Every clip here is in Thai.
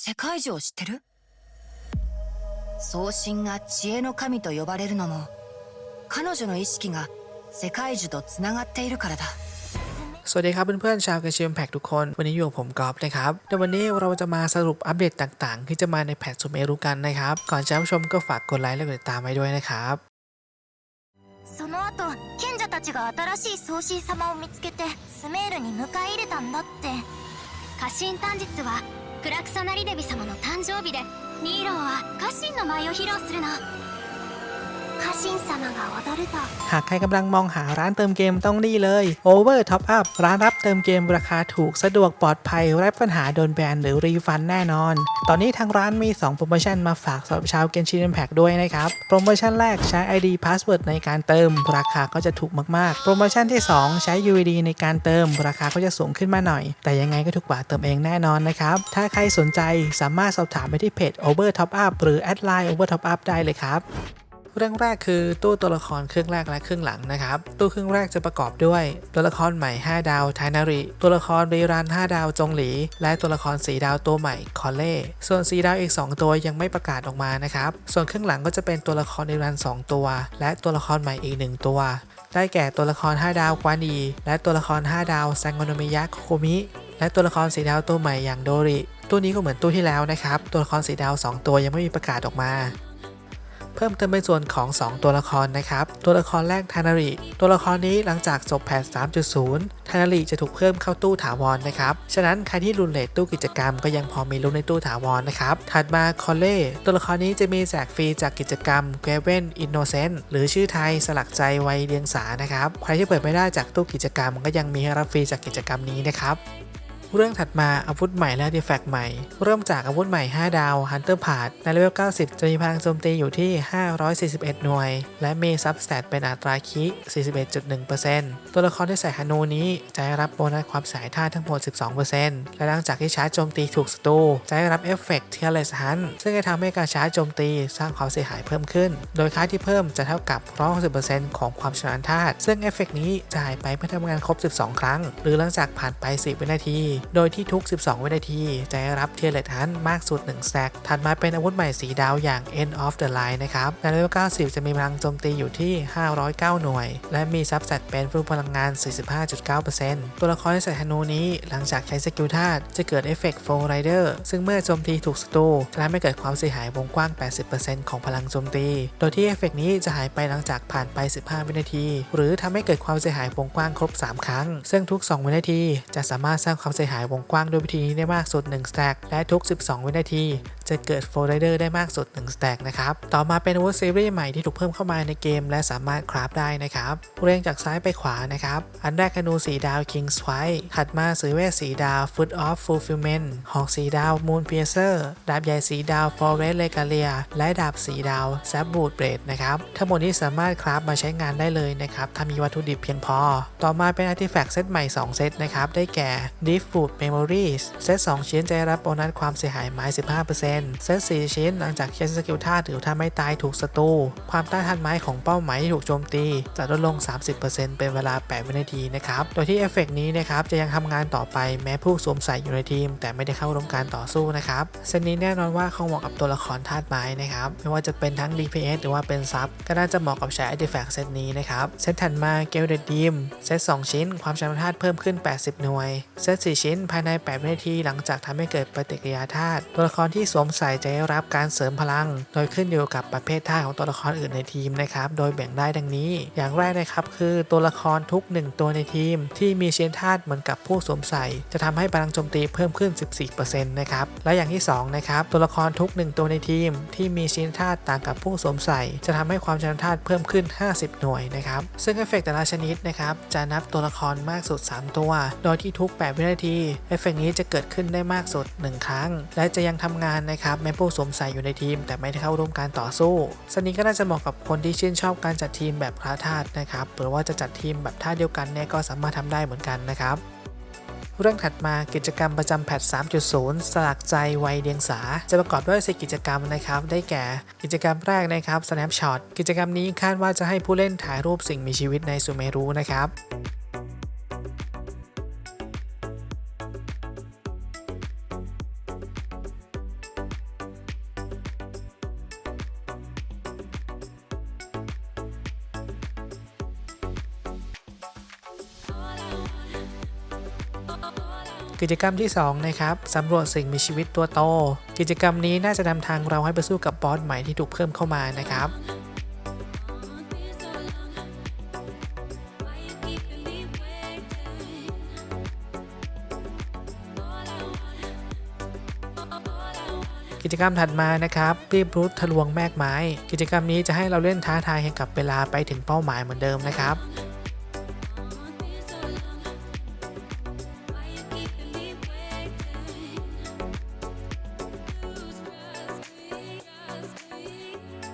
世界樹を知ってる送信が知恵の神と呼ばれるのも彼女の意識が世界樹とつながっているからだ สวัสดีครับเพื่อนๆชาวเกชิมแพกทุกคน วันนี้อยู่กับผมกอล์ฟนะครับในวันนี้เราจะมาสรุปอัปเดตต่างๆ ที่จะมาในแพทสุเมรุกันนะครับ ก่อนจะรับชมก็ฝากกดไลค์และกดติดตามไว้ด้วยนะครับ その後賢者たちが新しい宗神様を見つけてスメールに迎え入れたんだって家臣短日は クラクサナリデビ様の誕生日でニーローは家臣の舞を披露するの。 หากใครกำลังมองหาร้านเติมเกมต้องนี่เลย Over Top Up ร้านรับเติมเกมราคาถูกสะดวกปลอดภัยไร้ปัญหาโดนแบนหรือรีฟันแน่นอน ตอนนี้ทางร้านมี 2 โปรโมชั่นมาฝากสำหรับชาวเกนชินแพ็กด้วยนะครับ โปรโมชั่นแรกใช้ ID Password ในการเติม ราคาก็จะถูกมากๆ โปรโมชั่นที่ 2 ใช้ UID ในการเติม ราคาก็จะสูงขึ้นมาหน่อย แต่ยังไงก็ถูกกว่าเติมเองแน่นอนนะครับถ้าใครสนใจสามารถสอบถามไปที่เพจ Over Top Up หรือแอดไลน์ Over Top Up ได้เลยครับ เรื่องแรกคือตู้ตัวละครครึ่งแรกและครึ่งหลังนะครับ ตู้ครึ่งแรกจะประกอบด้วย ตัวละครใหม่ 5 ดาวไทนาริ ตัวละครรีรัน 5 ดาวจงหลี และตัวละคร4ดาวตัวใหม่คอเล่ส่วน4ดาวอีก 2 ตัวยังไม่ประกาศออกมานะครับ ส่วนครึ่งหลังก็จะเป็นตัวละครรีรัน 2 ตัว และตัวละครใหม่อีก 1 ตัว ได้แก่ตัวละคร 5 ดาวกวานี และตัวละคร 5 ดาวแซงโนมิยะโคโคมิและตัวละครสีดาวตัวใหม่อย่างโดริตู้นี้ก็เหมือนตู้ที่แล้วนะครับ ตัวละครสีดาว 2 ตัวยังไม่มีประกาศออกมา พิ่มเติมเป็นส่วนของ 2 ตัวละครนะครับ ตัวละครแรกทานาริ ตัวละครนี้หลังจากจบแพท3.0 ทานาริจะถูกเพิ่มเข้าตู้ถาวรนะครับ ฉะนั้นใครที่รุนเลทตู้กิจกรรมก็ยังพอมีลุ้นในตู้ถาวรนะครับ ถัดมาคอลเล่ตัวละครนี้จะมีแจกฟรีจากกิจกรรม g r a v e n Innocent หรือชื่อไทยสลักใจไวยเดียงสานะครับ ใครที่เปิดไม่ได้จากตู้กิจกรรมก็ยังมีให้รับฟรีจากกิจกรรมนี้นะครับ เรื่องถัดมาอาวุธใหม่และดีแฟกใหม่ เริ่มจากอาวุธใหม่ 5 ดาว Hunter p a t ในเลเวล 90 จะมีพลังโจมตีอยู่ที่ 541 หน่วย และมีซับสแตทเป็นอัตราคิ 41.1%ตัวละครที่ใส่ฮานูนี้จะได้รับโบนัสความสายท่าทั้งหมด 12%และหลังจากที่ชาร์จโจมตีถูกศัตรูจะได้รับเอฟเฟกต์เทียร์เลสฮันซึ่งจะทำให้การชาร์จโจมตีสร้างความเสียหายเพิ่มขึ้น โดยค่าที่เพิ่มจะเท่ากับ 160%ของความชำนาญธาตุซึ่งเอฟเฟกต์นี้จะหายไปเมื่อทำงานครบ 12 ครั้ง หรือหลังจากผ่านไป 10 วินาทีโดยที่ทุก 12 วินาที จะได้รับเทียร์เลสฮันมากสุด 1 แซก ถัดมาเป็นอาวุธใหม่สีดาวอย่าง End of the Line นะครับในเลเวล90 จะมีพลังโจมตีอยู่ที่ 509 หน่วย และมีซับแซตเป็นฟูพลังงาน 45.9%ตัวละครที่ใส่ธนูนี้หลังจากใช้สกิลธาตุจะเกิดเอฟเฟกต์โฟร์ไรเดอร์ซึ่งเมื่อโจมตีถูกศัตรูจะทำให้เกิดความเสียหายวงกว้าง 80%ของพลังโจมตี โดยที่เอฟเฟกต์นี้จะหายไปหลังจากผ่านไป 15 วินาที หรือทำให้เกิดความเสียหายวงกว้างครบ 3 ครั้ง ซึ่งทุก 2 วินาทีจะสามารถสร้างความเสียหายหายวงกว้างด้วยวิธีนี้ได้มากสุด1 stack และทุก 12 วินาที จะเกิดโฟร์ไรเดอร์ได้มากสุด1 stack นะครับ ต่อมาเป็นอาวุธซีรีส์ใหม่ที่ถูกเพิ่มเข้ามาในเกม และสามารถคราฟได้นะครับเรียงจากซ้ายไปขวานะครับ อันแรกธนูสีดาว King's Fight ถัดมาสือเวทสีดาว Foot of Fulfillment หอกสีดาว Moon Piercer ดาบใหญ่สีดาว Forest Regalia และดาบสีดาว s a b o o t Blade นะครับ ทั้งหมดนี้สามารถคราฟมาใช้งานได้เลยนะครับ ถ้ามีวัตถุดิบเพียงพอ ต่อมาเป็นอาร์ติแฟกต์เซตใหม่ 2 เซตนะครับ ได้แก่ Deep Food Memories เซต2ชิ้นจะรับโบนัสความเสียหายไม้15%เซต4ชิ้นหลังจากใช้สกิลท่าหรือถ้าไม่ตายถูกศัตรูความต้านทานไม้ของเป้าหมายที่ถูกโจมตี จะลดลง 30%เป็นเวลา 8 วินาทีนะครับ โดยที่เอฟเฟกต์นี้นะครับจะยังทำงานต่อไปแม้ผู้สวมใส่อยู่ในทีม แต่ไม่ได้เข้าร่วมการต่อสู้นะครับเซตนี้แน่นอนว่าเขาเหมาะกับตัวละครธาตุไม้นะครับไม่ว่าจะเป็นทั้ง DPS หรือว่าเป็นซับก็น่าจะเหมาะกับใช้อาร์ติแฟกเซตนี้นะครับเซตถัดมาเกลเดดีมเซต2 ชิ้น ความชำนาญธาตุเพิ่มขึ้น 80 หน่วยเซต4 ชิ้นภายใน 8 วินาที หลังจากทำให้เกิดปฏิกิริยาธาตุตัวละครที่สวมใส่ใจรับการเสริมพลัง โดยขึ้นอยู่กับประเภทธาของตัวละครอื่นในทีมนะครับ โดยแบ่งได้ดังนี้ อย่างแรกนะครับคือตัวละครทุก 1 ตัวในทีม ที่มีเชื้อธาตุเหมือนกับผู้สวมใส่ จะทำให้พลังโจมตีเพิ่มขึ้น 14%นะครับ และอย่างที่ 2 นะครับ ตัวละครทุก 1 ตัวในทีม ที่มีเชื้อธาตุต่างกับผู้สวมใส่ จะทำให้ความชำนาญธาตุเพิ่มขึ้น 50 หน่วยนะครับ ซึ่งเอฟเฟกต์แต่ละชนิดนะครับจะนับตัวละครมากสุด 3 ตัว โดยที่ทุก 8 วินาทีเอฟเฟกต์นี้จะเกิดขึ้นได้มากสุด 1 ครั้ง และจะยังทำงานนะครับแม้ผู้สวมใส่อยู่ในทีม แต่ไม่ได้เข้าร่วมการต่อสู้สนี้ก็น่าจะเหมาะกับคนที่ชื่นชอบการจัดทีมแบบคลาธาตุนะครับหรือว่าจะจัดทีมแบบท่าเดียวกันเนี่ยก็สามารถทำได้เหมือนกันนะครับเรื่องถัดมากิจกรรมประจำแพท 3.0 สลักใจไวยเดียงสา จะประกอบด้วยสกิจกรรมนะครับ ได้แก่ กิจกรรมแรกนะครับ Snapshot กิจกรรมนี้คาดว่าจะให้ผู้เล่นถ่ายรูปสิ่งมีชีวิตในสุเมรุนะครับ กิจกรรมที่สองนะครับสำรวจสิ่งมีชีวิตตัวโต กิจกรรมนี้น่าจะนำทางเราให้ไปสู้กับบอสใหม่ที่ถูกเพิ่มเข้ามานะครับกิจกรรมถัดมานะครับรีบรุดทะลวงแมกไม้ กิจกรรมนี้จะให้เราเล่นท้าทายให้กับเวลาไปถึงเป้าหมายเหมือนเดิมนะครับ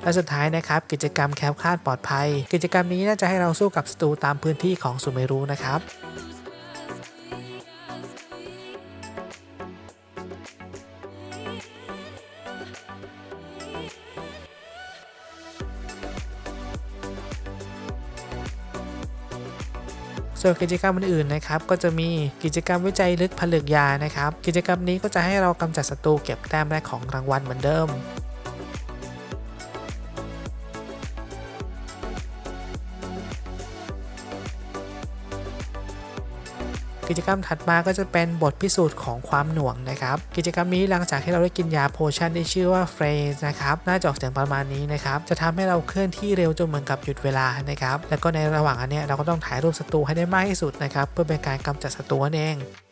และสุดท้ายนะครับกิจกรรมแคล้วคาดปลอดภัย กิจกรรมนี้น่าจะให้เราสู้กับศัตรูตามพื้นที่ของสุเมรุนะครับส่วนกิจกรรมอื่นๆนะครับก็จะมีกิจกรรมวิจัยลึกผลึกยานะครับ กิจกรรมนี้ก็จะให้เรากำจัดศัตรูเก็บแต้มและของรางวัลเหมือนเดิม กิจกรรมถัดมาก็จะเป็นบทพิสูจน์ของความหน่วงนะครับ กิจกรรมนี้หลังจากที่เราได้กินยาโพชั่นที่ชื่อว่าเฟรนนะครับน่าจะออกเสียงประมาณนี้นะครับจะทำให้เราเคลื่อนที่เร็วจนเหมือนกับหยุดเวลานะครับแล้วก็ในระหว่างอันเนี้ยเราก็ต้องถ่ายรูปศัตรูให้ได้มากที่สุดนะครับเพื่อเป็นการกำจัดศัตรูนั่นเอง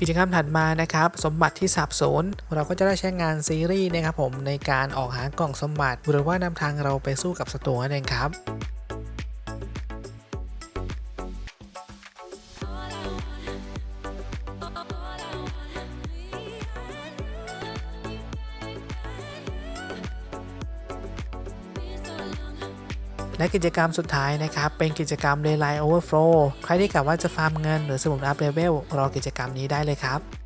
กิจกรรมถัดมานะครับ สมบัติที่สับสนเราก็จะได้ใช้งานซีรีส์นะครับผมในการออกหากล่องสมบัติหรือว่านำทางเราไปสู้กับศัตรูนั่นเองครับ และกิจกรรมสุดท้ายนะครับ เป็นกิจกรรม Daylight Overflow ใครที่กะว่าจะฟาร์มเงินหรือสมุดอัพเลเวลรอกิจกรรมนี้ได้เลยครับ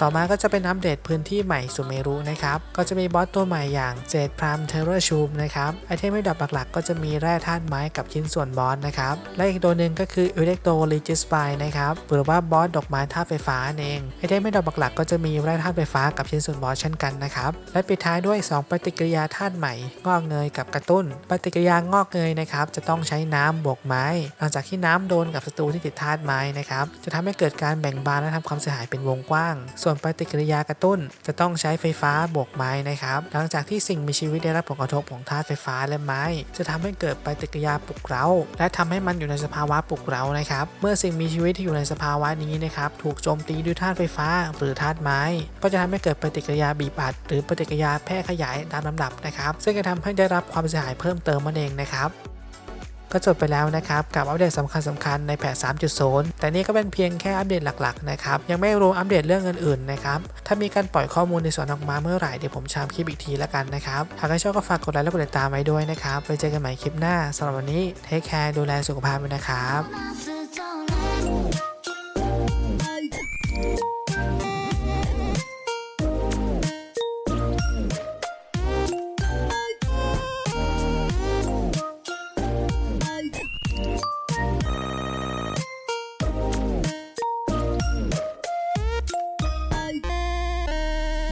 ต่อมาก็จะเป็นอัปเดตพื้นที่ใหม่สุเมรุนะครับ ก็จะมีบอสตัวใหม่อย่างเจดพรามเทอร์ชูมนะครับ ไอเทมไม่ดับหลักๆ ก็จะมีแร่ธาตุไม้กับชิ้นส่วนบอสนะครับ และอีกตัวหนึ่งก็คืออิเล็กโตลิจิสไ e นะครับหรือว่าบอสดอกไม้ธาตุไฟฟ้าเองไอเทมไม่ดับหลักๆก็จะมีแร่ธาตุไฟฟ้ากับชิ้นส่วนบอสเช่นกันนะครับ และปิดท้ายด้วย 2 ปฏิกิริยาธาตุใหม่ งอกเงยกับกระตุ้น ปฏิกิริยางอกเงยนะครับจะต้องใช้น้ำบวกไม้ หลังจากที่น้ำโดนกับศัตรูที่ติดธาตุไม้นะครับจะทำให้เกิดการแบ่งบานและทำความเสียหายเป็นวงกว้างส่วนปฏิกิริยากระตุ้น จะต้องใช้ไฟฟ้าบวกไม้นะครับ หลังจากที่สิ่งมีชีวิตได้รับผลกระทบของธาตุไฟฟ้าและไม้ จะทำให้เกิดปฏิกิริยาปลุกเร้า และทำให้มันอยู่ในสภาวะปลุกเร้านะครับ เมื่อสิ่งมีชีวิตที่อยู่ในสภาวะนี้นะครับ ถูกโจมตีด้วยธาตุไฟฟ้า หรือธาตุไม้ ก็จะทำให้เกิดปฏิกิริยาบีบอัดหรือปฏิกิริยาแพร่ขยายตามลำดับนะครับ ซึ่งจะทำให้ได้รับความเสียหายเพิ่มเติมมันเองนะครับ ก็จบไปแล้วนะครับกับอัปเดตสำคัญสำคัญในแพท3.0 แต่นี่ก็เป็นเพียงแค่อัปเดตหลักๆนะครับยังไม่รู้อัปเดตเรื่องอื่นๆนะครับถ้ามีการปล่อยข้อมูลในส่วนออกมาเมื่อไหร่เดี๋ยวผมชามคลิปอีกทีละกันนะครับหากใครชอบก็ฝากกดไลค์และกดติดตามไว้ด้วยนะครับไปเจอกันใหม่คลิปหน้าสำหรับวันนี้เทคแคร์ดูแลสุขภาพด้วยนะครับ